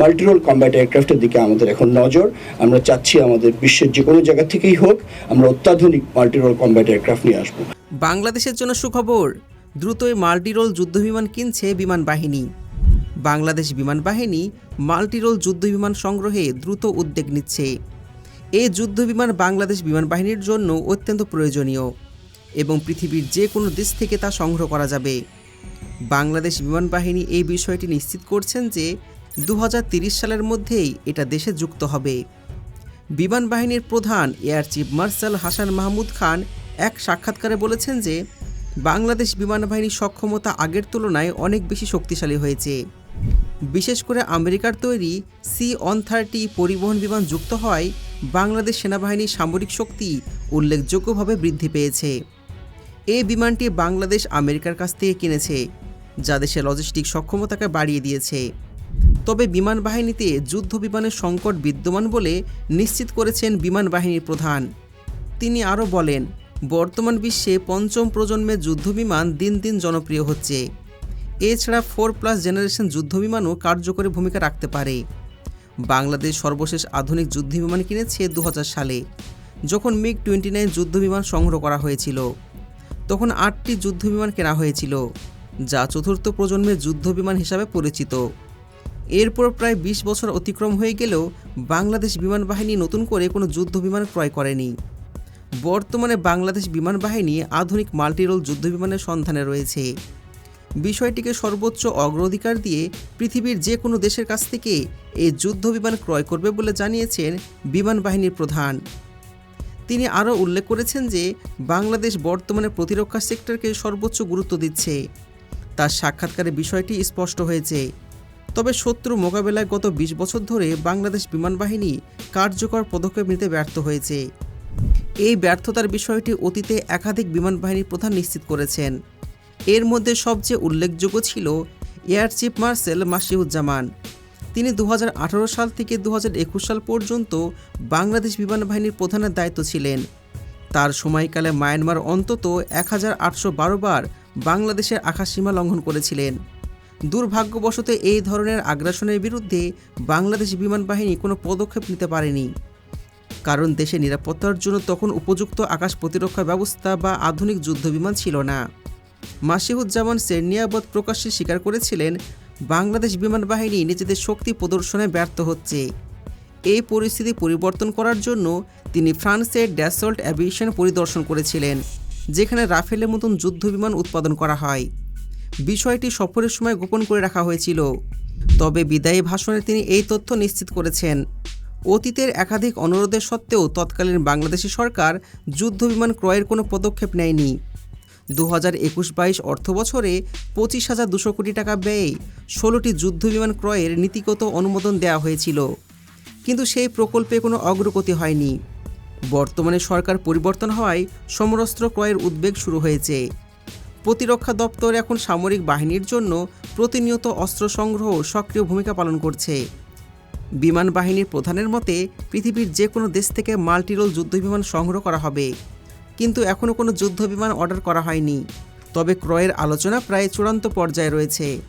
Multirole combat এয়ারক্রাফটের দিকে আমাদের এখন নজর। আমরা চাচ্ছি আমাদের বিশ্বের যে কোনো জায়গা থেকেই হোক, আমরা অত্যাধুনিক মাল্টিরোল কম্ব্যাট এয়ারক্রাফট নিয়ে আসব। বাংলাদেশের জন্য সুখবর, দ্রুতই মাল্টিরোল যুদ্ধবিমান কিনছে বিমান বাহিনী। বাংলাদেশ বিমান বাহিনী মাল্টিরোল যুদ্ধবিমান সংগ্রহে দ্রুত উদ্যোগ নিচ্ছে। এই যুদ্ধবিমান বাংলাদেশ বিমান বাহিনীর জন্য অত্যন্ত প্রয়োজনীয় এবং পৃথিবীর যে কোনো দেশ থেকে তা সংগ্রহ করা যাবে। বাংলাদেশ বিমান বাহিনী এই বিষয়টি নিশ্চিত করছেন যে দু সালের মধ্যেই এটা দেশে যুক্ত হবে। বিমান বাহিনীর প্রধান air chief marshal Hasan Mahmud Khan এক সাক্ষাৎকারে বলেছেন যে, বাংলাদেশ বিমান বাহিনীর সক্ষমতা আগের তুলনায় অনেক বেশি শক্তিশালী হয়েছে। বিশেষ করে আমেরিকার তৈরি সি অন থার্টি পরিবহন বিমান যুক্ত হওয়ায় বাংলাদেশ সেনাবাহিনীর সামরিক শক্তি উল্লেখযোগ্যভাবে বৃদ্ধি পেয়েছে। এই বিমানটি বাংলাদেশ আমেরিকার কাছ থেকে কিনেছে, যা দেশের লজিস্টিক সক্ষমতাকে বাড়িয়ে দিয়েছে। তবে বিমান বাহিনীতে যুদ্ধ বিমানের সংকট বিদ্যমান বলে নিশ্চিত করেছেন বিমান বাহিনীর প্রধান। তিনি আরও বলেন, বর্তমান বিশ্বে পঞ্চম প্রজন্মের যুদ্ধবিমান দিন দিন জনপ্রিয় হচ্ছে। এছাড়া ফোর প্লাস জেনারেশন যুদ্ধবিমানও কার্যকরী ভূমিকা রাখতে পারে। বাংলাদেশ সর্বশেষ আধুনিক যুদ্ধবিমান কিনেছে দু হাজার সালে, যখন মিগ টোয়েন্টি নাইন যুদ্ধবিমান সংগ্রহ করা হয়েছিল। তখন আটটি যুদ্ধবিমান কেনা হয়েছিল, যা চতুর্থ প্রজন্মের যুদ্ধবিমান হিসাবে পরিচিত। এরপর প্রায় ২০ বছর অতিক্রম হয়ে গেলেও বাংলাদেশ বিমান বাহিনী নতুন করে কোনো যুদ্ধ বিমান ক্রয় করেনি। বর্তমানে বাংলাদেশ বিমান বাহিনী আধুনিক মাল্টিরোল যুদ্ধ বিমানের সন্ধানে রয়েছে। বিষয়টিকে সর্বোচ্চ অগ্রাধিকার দিয়ে পৃথিবীর যে কোনো দেশের কাছ থেকে এই যুদ্ধ বিমান ক্রয় করবে বলে জানিয়েছেন বিমান বাহিনীর প্রধান। তিনি আরও উল্লেখ করেছেন যে বাংলাদেশ বর্তমানে প্রতিরক্ষা সেক্টরকে সর্বোচ্চ গুরুত্ব দিচ্ছে। তার সাক্ষাৎকারে বিষয়টি স্পষ্ট হয়েছে। তবে শত্রু মোকাবেলায় গত ২০ বছর ধরে বাংলাদেশ বিমান বাহিনী কার্যকর পদক্ষেপ নিতে ব্যর্থ হয়েছে। এই ব্যর্থতার বিষয়টি অতীতে একাধিক বিমান বাহিনীর প্রধান নিশ্চিত করেছেন। এর মধ্যে সবচেয়ে উল্লেখযোগ্য ছিল এয়ার চিফ মার্শাল মাসিউজ্জামান। তিনি দু হাজার আঠারো সাল থেকে দু হাজার একুশ সাল পর্যন্ত বাংলাদেশ বিমান বাহিনীর প্রধানের দায়িত্ব ছিলেন। তার সময়কালে মায়ানমার অন্তত এক হাজার আটশো বারো বার বাংলাদেশের আকাশসীমা লঙ্ঘন করেছিলেন। দুর্ভাগ্যবশত এই ধরনের আগ্রাসনের বিরুদ্ধে বাংলাদেশ বিমান বাহিনী কোনো পদক্ষেপ নিতে পারেনি। কারণ দেশের নিরাপত্তার জন্য তখন উপযুক্ত আকাশ প্রতিরক্ষা ব্যবস্থা বা আধুনিক যুদ্ধবিমান ছিল না। মাসিহুজ্জামান সেরনিয়াবদ প্রকাশ্যে স্বীকার করেছিলেন, বাংলাদেশ বিমান বাহিনী নিজেদের শক্তি প্রদর্শনে ব্যর্থ হচ্ছে। এই পরিস্থিতি পরিবর্তন করার জন্য তিনি ফ্রান্সের ড্যাসল্ট অ্যাভিয়েশন পরিদর্শন করেছিলেন, যেখানে রাফেলের মতন যুদ্ধবিমান উৎপাদন করা হয়। বিষয়টি সফরের সময় গোপন করে রাখা হয়েছিল। তবে বিদায়ী ভাষণে তিনি এই তথ্য নিশ্চিত করেছেন। অতীতের একাধিক অনুরোধের সত্ত্বেও তৎকালীন বাংলাদেশি সরকার যুদ্ধবিমান ক্রয়ের কোনো পদক্ষেপ নেয়নি। দু হাজার একুশ বাইশ অর্থ বছরে পঁচিশ হাজার দুশো কোটি টাকা ব্যয়ে ষোলোটি যুদ্ধবিমান ক্রয়ের নীতিগত অনুমোদন দেওয়া হয়েছিল। কিন্তু সেই প্রকল্পে কোনো অগ্রগতি হয়নি। বর্তমানে সরকার পরিবর্তন হওয়ায় সমরস্ত্র ক্রয়ের উদ্বেগ শুরু হয়েছে। প্রতিরক্ষা দপ্তর এখন সামরিক বাহিনীর জন্য প্রতিনিয়ত অস্ত্র সংগ্রহ সক্রিয় ভূমিকা পালন করছে। বিমান বাহিনীর প্রধানের মতে, পৃথিবীর যে কোনো দেশ থেকে মাল্টিরোল যুদ্ধবিমান সংগ্রহ করা হবে। কিন্তু এখনও কোনো যুদ্ধবিমান অর্ডার করা হয়নি। তবে ক্রয়ের আলোচনা প্রায় চূড়ান্ত পর্যায়ে রয়েছে।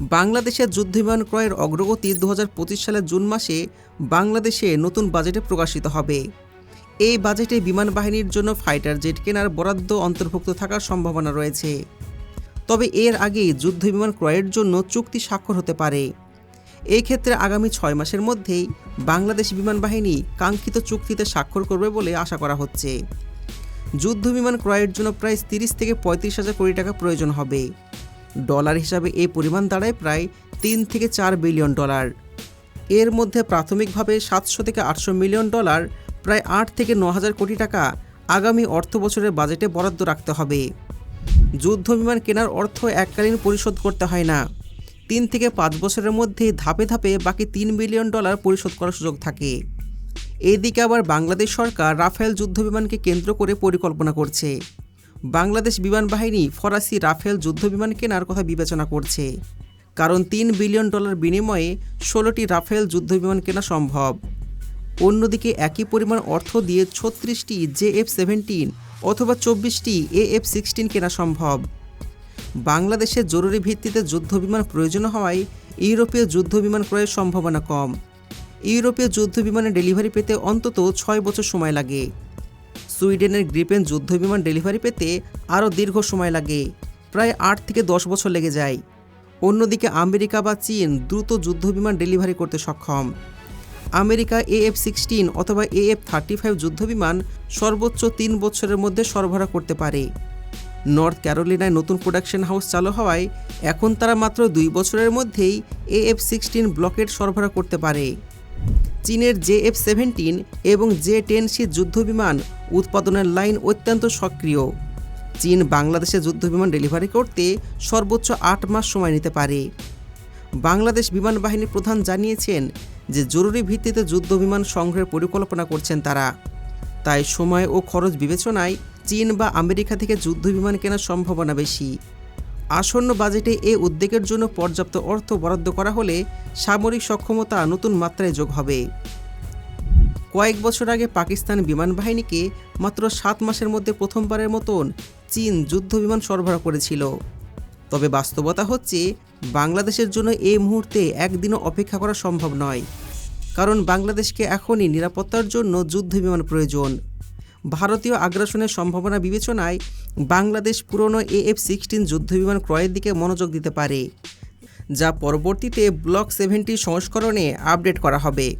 বাংলাদেশের যুদ্ধবিমান ক্রয়ের অগ্রগতি দু হাজার পঁচিশ সালের জুন মাসে বাংলাদেশে নতুন বাজেটে প্রকাশিত হবে। এই বাজেটে বিমান বাহিনীর জন্য ফাইটার জেট কেনার বরাদ্দ অন্তর্ভুক্ত থাকার সম্ভাবনা রয়েছে। তবে এর আগেই যুদ্ধবিমান ক্রয়ের জন্য চুক্তি স্বাক্ষর হতে পারে। এই ক্ষেত্রে আগামী ছয় মাসের মধ্যেই বাংলাদেশ বিমান বাহিনী কাঙ্ক্ষিত চুক্তিতে স্বাক্ষর করবে বলে আশা করা হচ্ছে। যুদ্ধ বিমান ক্রয়ের জন্য প্রায় তিরিশ থেকে পঁয়ত্রিশ হাজার কোটি টাকা প্রয়োজন হবে। ডলার হিসাবে এই পরিমাণ দাঁড়ায় প্রায় তিন থেকে চার বিলিয়ন ডলার। এর মধ্যে প্রাথমিকভাবে সাতশো থেকে আটশো মিলিয়ন ডলার প্রায় আট থেকে ন হাজার কোটি টাকা আগামী অর্থ বছরের বাজেটে বরাদ্দ রাখতে হবে। যুদ্ধ বিমান কেনার অর্থ এককালীন পরিশোধ করতে হয় না। তিন থেকে পাঁচ বছরের মধ্যে ধাপে ধাপে বাকি তিন বিলিয়ন ডলার পরিশোধ করার সুযোগ থাকে। এদিকে আবার বাংলাদেশ সরকার রাফেল যুদ্ধ বিমানকে কেন্দ্র করে পরিকল্পনা করছে। বাংলাদেশ বিমান বাহিনী ফরাসি রাফেল যুদ্ধ বিমান কেনার কথা বিবেচনা করছে। কারণ তিন বিলিয়ন ডলার বিনিময়ে ষোলোটি রাফেল যুদ্ধ বিমান কেনা সম্ভব। অন্যদিকে একই পরিমাণ অর্থ দিয়ে ছত্রিশটি জে এফ সেভেন্টিন অথবা চব্বিশটি এ এফ সিক্সটিন কেনা সম্ভব। বাংলাদেশে জরুরি ভিত্তিতে যুদ্ধবিমান প্রয়োজন হওয়ায় ইউরোপীয় যুদ্ধ বিমান ক্রয়ের সম্ভাবনা কম। ইউরোপীয় যুদ্ধ বিমানের ডেলিভারি পেতে অন্তত ছয় বছর সময় লাগে। সুইডেনের গ্রিপেন যুদ্ধ বিমান ডেলিভারি পেতে আরও দীর্ঘ সময় লাগে, প্রায় আট থেকে দশ বছর লেগে যায়। অন্যদিকে আমেরিকা বা চীন দ্রুত যুদ্ধ বিমান ডেলিভারি করতে সক্ষম। আমেরিকা এএফ সিক্সটিন অথবা এএফ থার্টি ফাইভ যুদ্ধবিমান সর্বোচ্চ তিন বছরের মধ্যে সরবরাহ করতে পারে। নর্থ ক্যারোলিনায় নতুন প্রোডাকশন হাউস চালু হওয়ায় এখন তারা মাত্র দুই বছরের মধ্যেই এএফ সিক্সটিন ব্লকেট সরবরাহ করতে পারে। চীনের জে এফ সেভেন্টিন এবং জে টেন সি যুদ্ধবিমান উৎপাদনের লাইন অত্যন্ত সক্রিয়। চীন বাংলাদেশে যুদ্ধবিমান ডেলিভারি করতে সর্বোচ্চ আট মাস সময় নিতে পারে। বাংলাদেশ বিমান বাহিনীর প্রধান জানিয়েছেন যে জরুরি ভিত্তিতে যুদ্ধবিমান সংগ্রহের পরিকল্পনা করছেন তারা। তাই সময় ও খরচ বিবেচনায় চীন বা আমেরিকা থেকে যুদ্ধবিমান কেনার সম্ভাবনা বেশি। আসন্ন বাজেটে এ উদ্যোগের জন্য পর্যাপ্ত অর্থ বরাদ্দ করা হলে সামরিক সক্ষমতা নতুন মাত্রায় যোগ হবে। কয়েক বছর আগে পাকিস্তান বিমান বাহিনীকে মাত্র সাত মাসের মধ্যে প্রথমবারের মতন চীন যুদ্ধ বিমান সরবরাহ করেছিল। তবে বাস্তবতা হচ্ছে বাংলাদেশের জন্য এই মুহূর্তে একদিনও অপেক্ষা করা সম্ভব নয়। কারণ বাংলাদেশকে এখনই নিরাপত্তার জন্য যুদ্ধ বিমান প্রয়োজন। ভারতীয় আগ্রাসনের সম্ভাবনা বিবেচনায় বাংলাদেশ পুরনো এএফ সিক্সটিন যুদ্ধবিমান ক্রয়ের দিকে মনোযোগ দিতে পারে, যা পরবর্তীতে ব্লক সেভেন্টি সংস্করণে আপডেট করা হবে।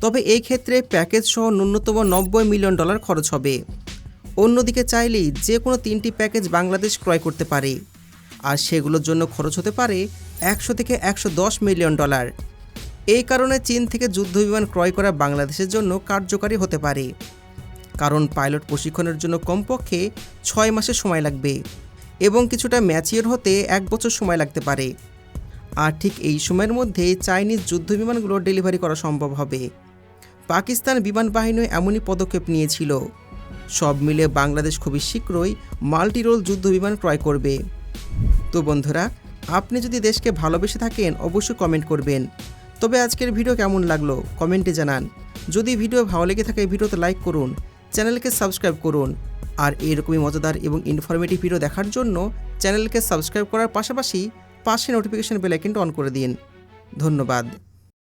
তবে এই ক্ষেত্রে প্যাকেজ সহ ন্যূনতম নব্বই মিলিয়ন ডলার খরচ হবে। অন্যদিকে চাইলেই যে কোনো তিনটি প্যাকেজ বাংলাদেশ ক্রয় করতে পারে। আর সেগুলোর জন্য খরচ হতে পারে একশো থেকে একশো দশ মিলিয়ন ডলার। এই কারণে চীন থেকে যুদ্ধবিমান ক্রয় করা বাংলাদেশের জন্য কার্যকারী হতে পারে। কারণ পাইলট প্রশিক্ষণের জন্য কমপক্ষে ছয় মাসের সময় লাগবে এবং কিছুটা ম্যাচিওর হতে এক বছর সময় লাগতে পারে। আর ঠিক এই সময়ের মধ্যে চাইনিজ যুদ্ধবিমানগুলো ডেলিভারি করা সম্ভব হবে। পাকিস্তান বিমান বাহিনী এমনই পদক্ষেপ নিয়েছিল। সব মিলে বাংলাদেশ খুবই শীঘ্রই মাল্টিরোল যুদ্ধবিমান ক্রয় করবে। তো বন্ধুরা, আপনি যদি দেশকে ভালোবেসে থাকেন, অবশ্যই কমেন্ট করবেন। তবে আজকের ভিডিও কেমন লাগল কমেন্টে জানান। যদি ভিডিও ভালো লেগে থাকে ভিডিওতে লাইক করুন, চ্যানেলকে সাবস্ক্রাইব করুন। আর এরকমই মজাদার এবং ইনফরমেটিভ ভিডিও দেখার জন্য, চ্যানেলকে সাবস্ক্রাইব করার পাশাপাশি পাশে নোটিফিকেশন বেল আইকনটা অন করে দিন। ধন্যবাদ।